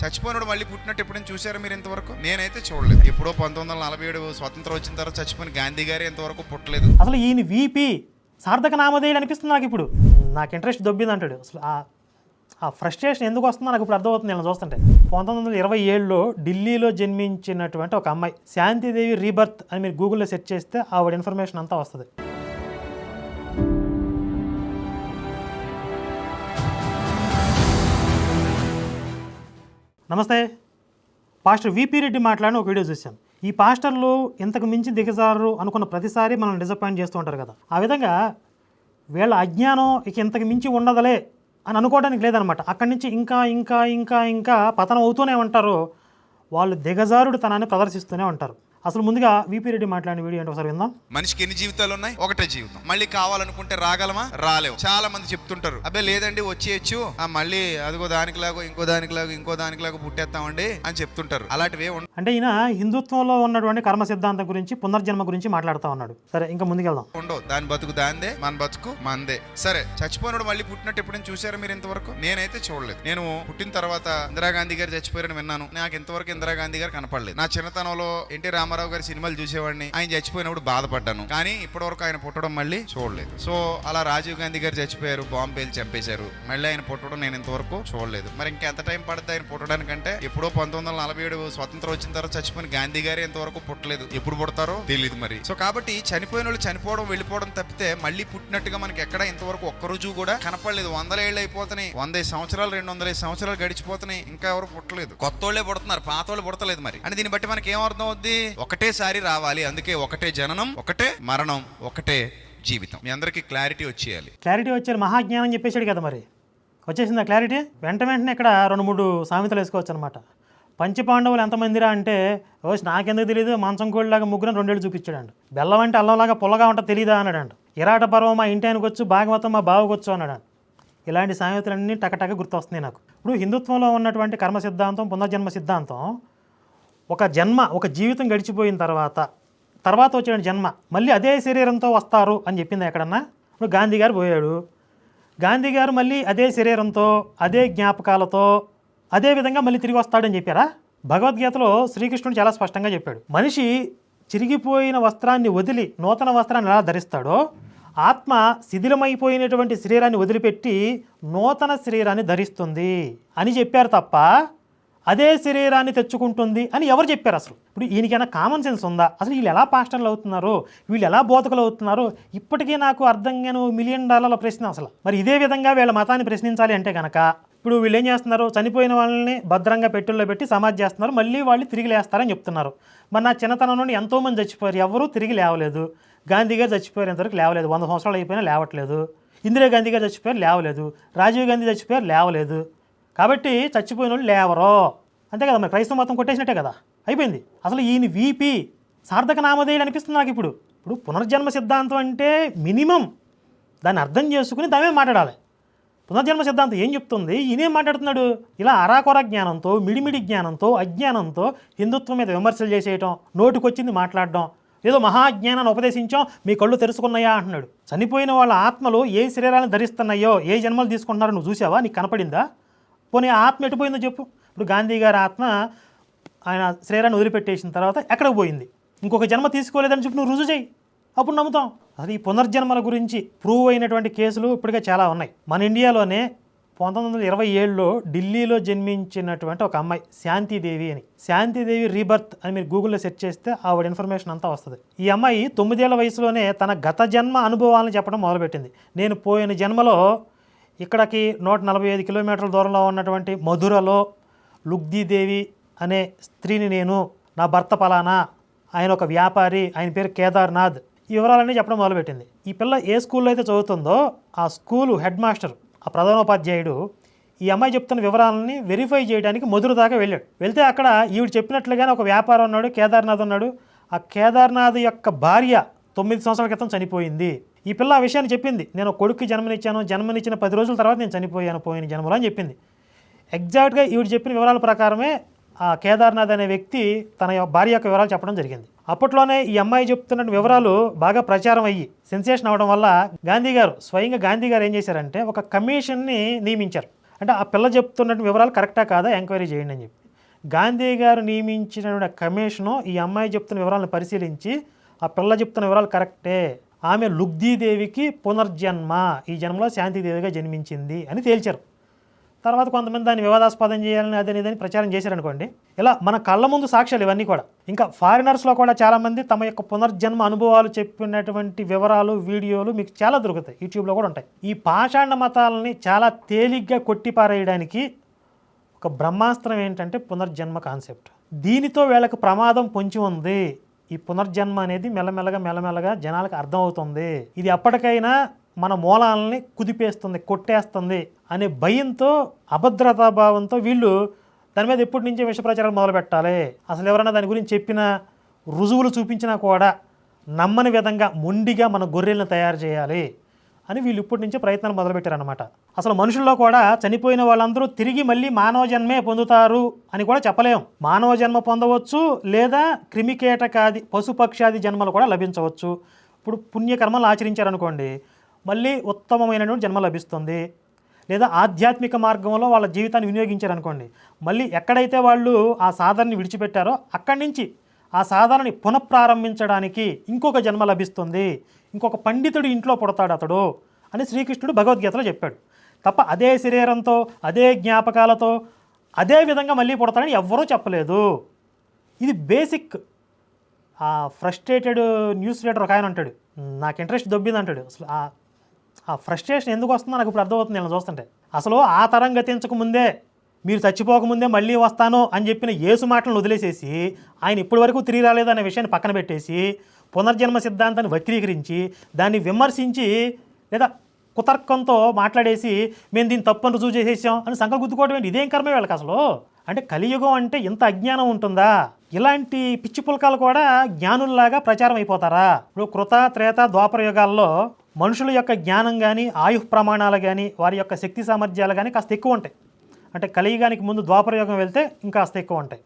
చచ్చిపోయినాడు మళ్ళీ పుట్టినట్టు ఎప్పుడైనా చూసారా మీరు ఇంతవరకు? నేనైతే చూడలేదు. ఎప్పుడో పంతొమ్మిది వందల నలభై ఏడు స్వతంత్రం వచ్చిన తర్వాత చచ్చిపోయిన గాంధీ గారు ఇంతవరకు పుట్టలేదు. అసలు ఈయన వీపీ సార్థక నామధేయులు అనిపిస్తుంది నాకు ఇప్పుడు. నాకు ఇంట్రెస్ట్ దొబ్బింది అంటాడు. అసలు ఆ ఆ ఫ్రస్ట్రేషన్ ఎందుకు వస్తుందో నాకు ఇప్పుడు అర్థమవుతుంది నేను చూస్తుంటే. పంతొమ్మిది వందల ఇరవై ఏడులో ఢిల్లీలో జన్మించినటువంటి ఒక అమ్మాయి శాంతిదేవి రీబర్త్ అని మీరు గూగుల్లో సెర్చ్ చేస్తే ఆవిడ ఇన్ఫర్మేషన్ అంతా వస్తుంది. నమస్తే. పాస్టర్ విపి రెడ్డి మాట్లాడిన ఒక వీడియో చూశాను. ఈ పాస్టర్లు ఇంతకు మించి దిగజారు అనుకున్న ప్రతిసారి మనం డిసప్పాయింట్ చేస్తూ ఉంటారు కదా. ఆ విధంగా వీళ్ళ అజ్ఞానం ఇక ఇంతకు మించి ఉండదులే అని అనుకోవడానికి లేదనమాట. అక్కడి నుంచి ఇంకా ఇంకా ఇంకా ఇంకా పతనం అవుతూనే ఉంటారు. వాళ్ళు దిగజారుడు తనాన్ని ప్రదర్శిస్తూనే ఉంటారు. అసలు ముందుగా విపి రెడ్డి మాట్లాడిన వీడియో ఏంటో ఒకసారి విందాం. మనిషికి ఎన్ని జీవితాలు ఉన్నాయి? ఒకటే జీవితం. మళ్ళీ కావాలనుకుంటే రాగలమా? రాలేవు. చాలా మంది చెప్తుంటారు. అబ్బే లేదండి వచ్చేయచ్చు. ఆ మళ్ళీ అదిగో దానికిలాగో ఇంకో దానికిలాగో ఇంకో దానికిలాగో పుట్టేస్తామండి అని చెప్తుంటారు. అలాంటివి అంటే ఈయన హిందుత్వంలో ఉన్నటువంటి కర్మ సిద్ధాంతం గురించి పునర్జన్మ గురించి మాట్లాడుతూ ఉన్నాడు. సరే ఇంకా ముందుకెళ్దాం. ఉండవు. దాని బతుకు దాందే మన బతుకు మందే. సరే చచ్చిపోయినోడు మళ్ళీ పుట్టినట్టు ఎప్పుడైనా చూసారా మీరు ఇంతవరకు? నేనైతే చూడలేదు. నేను పుట్టిన తర్వాత ఇందిరాగాంధీ గారు చచ్చిపోయారని విన్నాను. నాకు ఇంతవరకు ఇందిరాగాంధీ గారు కనపడలేదు. నా చిన్నతనంలో ఎన్టీ రామారావు గారి సినిమాలు చూసేవాడిని. ఆయన చచ్చిపోయినప్పుడు బాధపడ్డాను. కానీ ఇప్పటివరకు ఆయన పుట్టడం మళ్ళీ చూడలేదు. సో అలా రాజీవ్ గాంధీ గారు చచ్చిపోయారు బాంబు పేలి చంపేశారు. మళ్ళీ ఆయన పుట్టడం నేను ఇంతవరకు చూడలేదు. మరి ఇంకెంత టైం పడుతుంది ఆయన పుట్టడానికంటే? ఎప్పుడో పంతొమ్మిది వందల నలభై ఏడు స్వతంత్రం వచ్చిన తర్వాత చచ్చిపోయిన గాంధీ గారు ఇంతవరకు పుట్టలేదు. ఎప్పుడు పుడతారో తెలియదు మరి. సో కాబట్టి చనిపోయిన వాళ్ళు చనిపోవడం వెళ్ళిపోవడం తప్పితే మళ్ళీ పుట్టినట్టుగా మనకి ఎక్కడ ఇంతవరకు ఒక్క రోజు కూడా కనపడలేదు. వందల ఏళ్ళు అయిపోతున్నాయి. వంద సంవత్సరాలు రెండు వందల సంవత్సరాలు గడిచిపోతున్నాయి. ఇంకా ఎవరు పుట్టలేదు. కొత్త వాళ్ళే పుడుతున్నారు. పాత వాళ్ళు పుడతలేదు మరి. అని దీన్ని బట్టి మనకి ఏం అర్థం అవుద్ది? ఒకటేసారి రావాలి అందుకే ఒకటే జననం ఒకటే మరణం ఒకటే జీవితం. మీ అందరికీ క్లారిటీ వచ్చేయాలి. క్లారిటీ వచ్చే మహాజ్ఞానం చెప్పేసాడు కదా మరి. వచ్చేసిందా క్లారిటీ? వెంట వెంటనే ఇక్కడ రెండు మూడు సామెతలు వేసుకోవచ్చు అనమాట పంచపాండవులు ఎంతమందిరా అంటే ఓ నాకెందుకు తెలియదు మంచం కోడిలాగా ముగ్గురు రెండేళ్ళు చూపించాడు బెల్లం అంటే అల్లంలాగా పుల్లగా ఉంటా తెలియదా అన్నాడు ఇరాట పర్వం మా ఇంటి ఆయనకు వచ్చు భాగవతం మా బావకొచ్చు అన్నాడు ఇలాంటి సామెతలన్నీ టకటక గుర్తొస్తున్నాయి నాకు. ఇప్పుడు హిందుత్వంలో ఉన్నటువంటి కర్మ సిద్ధాంతం పునర్జన్మ సిద్ధాంతం ఒక జన్మ ఒక జీవితం గడిచిపోయిన తర్వాత తర్వాత వచ్చిన జన్మ మళ్ళీ అదే శరీరంతో వస్తారు అని చెప్పింది ఎక్కడన్నా? ఇప్పుడు గాంధీ గారు పోయాడు. గాంధీ గారు మళ్ళీ అదే శరీరంతో అదే జ్ఞాపకాలతో అదే విధంగా మళ్ళీ తిరిగి వస్తాడని చెప్పారా? భగవద్గీతలో శ్రీకృష్ణుడు చాలా స్పష్టంగా చెప్పాడు. మనిషి చిరిగిపోయిన వస్త్రాన్ని వదిలి నూతన వస్త్రాన్ని ఎలా ధరిస్తాడో ఆత్మ శిథిలమైపోయినటువంటి శరీరాన్ని వదిలిపెట్టి నూతన శరీరాన్ని ధరిస్తుంది అని చెప్పారు తప్ప అదే శరీరాన్ని తెచ్చుకుంటుంది అని ఎవరు చెప్పారు అసలు? ఇప్పుడు ఈయనకైనా కామన్ సెన్స్ ఉందా? అసలు వీళ్ళు ఎలా పాస్టర్లు అవుతున్నారు? వీళ్ళు ఎలా బోధకులు అవుతున్నారు? ఇప్పటికీ నాకు అర్థం కాను మిలియన్ డాలర్ల ప్రశ్న అసలు. మరి ఇదే విధంగా వీళ్ళ మతాన్ని ప్రశ్నించాలి అంటే కనుక ఇప్పుడు వీళ్ళు ఏం చేస్తున్నారు? చనిపోయిన వాళ్ళని భద్రంగా పెట్టుల్లో పెట్టి సమాధి చేస్తున్నారు. మళ్ళీ వాళ్ళు తిరిగి లేస్తారని చెప్తున్నారు. మరి నా చిన్నతనం నుండి ఎంతోమంది చచ్చిపోయారు? ఎవరూ తిరిగి లేవలేదు. గాంధీ గారు చచ్చిపోయేంతవరకు లేవలేదు. వంద సంవత్సరాలు అయిపోయినా లేవట్లేదు. ఇందిరాగాంధీ గారు చచ్చిపోయారు లేవలేదు. రాజీవ్ గాంధీ చచ్చిపోయారు లేవలేదు. కాబట్టి చచ్చిపోయిన వాళ్ళు లేవరో? అంతే కదా మరి క్రైస్తవ మతం కొట్టేసినట్టే కదా? అయిపోయింది. అసలు ఈయన వీపీ సార్థక నామధేయులు అనిపిస్తుంది నాకు ఇప్పుడు. ఇప్పుడు పునర్జన్మ సిద్ధాంతం అంటే మినిమం. దాన్ని అర్థం చేసుకుని దామే మాట్లాడాలి? పునర్జన్మ సిద్ధాంతం ఏం చెప్తుంది? ఈయనేం మాట్లాడుతున్నాడు? ఇలా అరాకొర జ్ఞానంతో మిడిమిడి జ్ఞానంతో అజ్ఞానంతో హిందుత్వం మీద విమర్శలు చేసేయటం నోటికొచ్చింది మాట్లాడడం ఏదో మహాజ్ఞానాన్ని ఉపదేశించాం మీ కళ్ళు తెరుచుకున్నాయా అంటున్నాడు. చనిపోయిన వాళ్ళ ఆత్మలు ఏ శరీరాన్ని ధరిస్తున్నాయో ఏ జన్మలు తీసుకుంటున్నారో నువ్వు చూసావా? నీకు కనపడిందా? పోనీ ఆత్మ ఎటుపోయిందో చెప్పు. ఇప్పుడు గాంధీ గారి ఆత్మ ఆయన శరీరాన్ని వదిలిపెట్టేసిన తర్వాత ఎక్కడికి పోయింది? ఇంకొక జన్మ తీసుకోలేదని చెప్పి నువ్వు రుజువు చేయి. అప్పుడు నమ్ముతాం. అది ఈ పునర్జన్మల గురించి ప్రూవ్ అయినటువంటి కేసులు ఇప్పటికే చాలా ఉన్నాయి. మన ఇండియాలోనే పంతొమ్మిది వందల ఇరవై ఏడులో ఢిల్లీలో జన్మించినటువంటి ఒక అమ్మాయి శాంతిదేవి అని. శాంతిదేవి రీబర్త్ అని మీరు గూగుల్లో సెర్చ్ చేస్తే ఆవిడ ఇన్ఫర్మేషన్ అంతా వస్తుంది. ఈ అమ్మాయి తొమ్మిదేళ్ళ వయసులోనే తన గత జన్మ అనుభవాలను చెప్పడం మొదలుపెట్టింది. నేను పోయిన జన్మలో ఇక్కడికి నూట నలభై ఐదు కిలోమీటర్ల దూరంలో ఉన్నటువంటి మధురలో లుగ్దీదేవి అనే స్త్రీని నేను నా భర్త పలానా ఆయన ఒక వ్యాపారి ఆయన పేరు కేదార్నాథ్. ఈ వివరాలన్నీ చెప్పడం మొదలుపెట్టింది. ఈ పిల్ల ఏ స్కూల్లో అయితే చదువుతుందో ఆ స్కూలు హెడ్ మాస్టర్ ఆ ప్రధానోపాధ్యాయుడు ఈ అమ్మాయి చెప్తున్న వివరాలని వెరిఫై చేయడానికి మధుర దాకా వెళ్ళాడు. వెళ్తే అక్కడ ఈవిడ చెప్పినట్లుగానే ఒక వ్యాపారం ఉన్నాడు కేదార్నాథ్ ఉన్నాడు. ఆ కేదార్నాథ్ యొక్క భార్య తొమ్మిది సంవత్సరాల క్రితం చనిపోయింది. ఈ పిల్ల ఆ విషయాన్ని చెప్పింది. నేను కొడుక్కి జన్మనిచ్చాను జన్మనిచ్చిన పది రోజుల తర్వాత నేను చనిపోయాను పోయిన జన్మలో అని చెప్పింది. ఎగ్జాక్ట్గా ఈవిడ చెప్పిన వివరాల ప్రకారమే ఆ కేదార్నాథ్ అనే వ్యక్తి తన యొక్క భార్య యొక్క వివరాలు చెప్పడం జరిగింది. అప్పట్లోనే ఈ అమ్మాయి చెప్తున్న వివరాలు బాగా ప్రచారం అయ్యి సెన్సేషన్ అవడం వల్ల గాంధీ గారు స్వయంగా గాంధీ గారు ఏం చేశారంటే ఒక కమిషన్ని నియమించారు. అంటే ఆ పిల్ల చెప్తున్నట్టు వివరాలు కరెక్టా కాదా ఎంక్వైరీ చేయండి అని చెప్పి. గాంధీ గారు నియమించిన కమిషను ఈ అమ్మాయి చెప్తున్న వివరాలను పరిశీలించి ఆ పిల్ల చెప్తున్న వివరాలు కరెక్టే. ఆమె లుగ్దీదేవికి పునర్జన్మ ఈ జన్మలో శాంతిదేవిగా జన్మించింది అని తేల్చారు. తర్వాత కొంతమంది దాన్ని వివాదాస్పదం చేయాలని అదని ఇదని ప్రచారం చేశారనుకోండి ఇలా మన కళ్ళ ముందు సాక్ష్యాలు ఇవన్నీ కూడా. ఇంకా ఫారినర్స్లో కూడా చాలామంది తమ యొక్క పునర్జన్మ అనుభవాలు చెప్పినటువంటి వివరాలు వీడియోలు మీకు చాలా దొరుకుతాయి. యూట్యూబ్లో కూడా ఉంటాయి. ఈ పాషాండ మతాలని చాలా తేలిగ్గా కొట్టిపారేయడానికి ఒక బ్రహ్మాస్త్రం ఏంటంటే పునర్జన్మ కాన్సెప్ట్. దీనితో వీళ్ళకి ప్రమాదం పొంచి ఉంది. ఈ పునర్జన్మ అనేది మెల్లమెల్లగా మెల్లమెల్లగా జనాలకు అర్థమవుతుంది. ఇది అప్పటికైనా మన మూలాలని కుదిపేస్తుంది కొట్టేస్తుంది అనే భయంతో అభద్రతా భావంతో వీళ్ళు దాని మీద ఎప్పటి నుంచే విషప్రచారాలు మొదలు పెట్టాలి? అసలు ఎవరైనా దాని గురించి చెప్పినా రుజువులు చూపించినా కూడా నమ్మని విధంగా మొండిగా మన గొర్రెలను తయారు చేయాలి అని వీళ్ళు ఇప్పటి నుంచే ప్రయత్నాలు మొదలుపెట్టారనమాట అసలు మనుషుల్లో కూడా చనిపోయిన వాళ్ళందరూ తిరిగి మళ్ళీ మానవ జన్మే పొందుతారు అని కూడా చెప్పలేం. మానవ జన్మ పొందవచ్చు లేదా క్రిమికీటకాది పశుపక్షాది జన్మలు కూడా లభించవచ్చు. ఇప్పుడు పుణ్యకర్మలు ఆచరించారనుకోండి మళ్ళీ ఉత్తమమైనటువంటి జన్మ లభిస్తుంది. లేదా ఆధ్యాత్మిక మార్గంలో వాళ్ళ జీవితాన్ని వినియోగించారనుకోండి. మళ్ళీ ఎక్కడైతే వాళ్ళు ఆ సాధనని విడిచిపెట్టారో అక్కడి నుంచి ఆ సాధనని పునఃప్రారంభించడానికి ఇంకొక జన్మ లభిస్తుంది. ఇంకొక పండితుడు ఇంట్లో పుడతాడు అతడు అని శ్రీకృష్ణుడు భగవద్గీతలో చెప్పాడు. తప్ప అదే శరీరంతో అదే జ్ఞాపకాలతో అదే విధంగా మళ్ళీ పుడతాడని ఎవ్వరూ చెప్పలేదు. ఇది బేసిక్. ఆ ఫ్రస్ట్రేటెడ్ న్యూస్ రీడర్ ఒక ఆయన అంటాడు. నాకు ఇంట్రెస్ట్ దొబ్బింది అంటాడు అసలు ఆ ఫ్రస్ట్రేషన్ ఎందుకు వస్తుందో నాకు ఇప్పుడు అర్థమవుతుంది నేను చూస్తుంటే. అసలు ఆ తరం గతించక ముందే మీరు చచ్చిపోకముందే మళ్ళీ వస్తాను అని చెప్పిన యేసు మాటలను వదిలేసేసి ఆయన ఇప్పటి వరకు తిరిగి రాలేదు అనే విషయాన్ని పక్కన పెట్టేసి పునర్జన్మ సిద్ధాంతాన్ని వక్రీకరించి దాన్ని విమర్శించి లేదా కుతర్కంతో మాట్లాడేసి మేము దీన్ని తప్పని రుజువు చేసేసాం అని సంకల్ గుద్దుకోవడం ఏంటి? ఇదేం కర్మే వీళ్ళకి అసలు? అంటే కలియుగం అంటే ఇంత అజ్ఞానం ఉంటుందా? ఇలాంటి పిచ్చి పుల్కాలు కూడా జ్ఞానుల్లాగా ప్రచారం అయిపోతారా? ఇప్పుడు కృత త్రేత ద్వాపర యుగాల్లో మనుషుల యొక్క జ్ఞానం కానీ ఆయు ప్రమాణాలు కానీ వారి యొక్క శక్తి సామర్థ్యాలు కానీ కాస్త ఎక్కువ ఉంటాయి. అంటే కలియుగానికి ముందు ద్వాపరయుగం వెళ్తే ఇంకా కాస్త ఎక్కువ ఉంటాయి.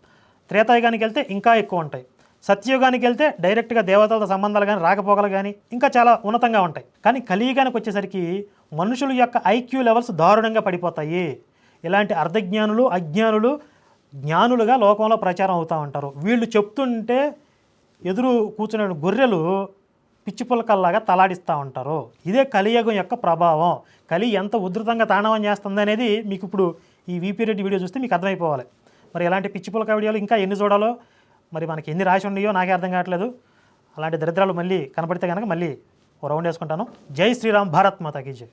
త్రేతాయుగానికి వెళ్తే ఇంకా ఎక్కువ ఉంటాయి. సత్యయుగానికి వెళ్తే డైరెక్ట్గా దేవతలతో సంబంధాలు కానీ రాకపోకలు కానీ ఇంకా చాలా ఉన్నతంగా ఉంటాయి. కానీ కలియుగానికి వచ్చేసరికి మనుషుల యొక్క ఐక్యూ లెవెల్స్ దారుణంగా పడిపోతాయి. ఇలాంటి అర్ధజ్ఞానులు అజ్ఞానులు జ్ఞానులుగా లోకంలో ప్రచారం అవుతూ ఉంటారు. వీళ్ళు చెప్తుంటే ఎదురు కూర్చునే గొర్రెలు పిచ్చి పులకల్లాగా తలాడిస్తూ ఉంటారు. ఇదే కలియుగం యొక్క ప్రభావం. కలి ఎంత ఉధృతంగా తాండవం చేస్తుంది అనేది మీకు ఇప్పుడు ఈ వీపీ రెడ్డి వీడియో చూస్తే మీకు అర్థమైపోవాలి. మరి ఇలాంటి పిచ్చి పులక వీడియోలు ఇంకా ఎన్ని చూడాలో మరి మనకి ఎన్ని రాసి ఉన్నాయో నాకే అర్థం కావట్లేదు. అలాంటి దరిద్రాలు మళ్ళీ కనపడితే కనుక మళ్ళీ ఓ రౌండ్ వేసుకుంటాను. జై శ్రీరామ్ భారత్ మాతాకి జై.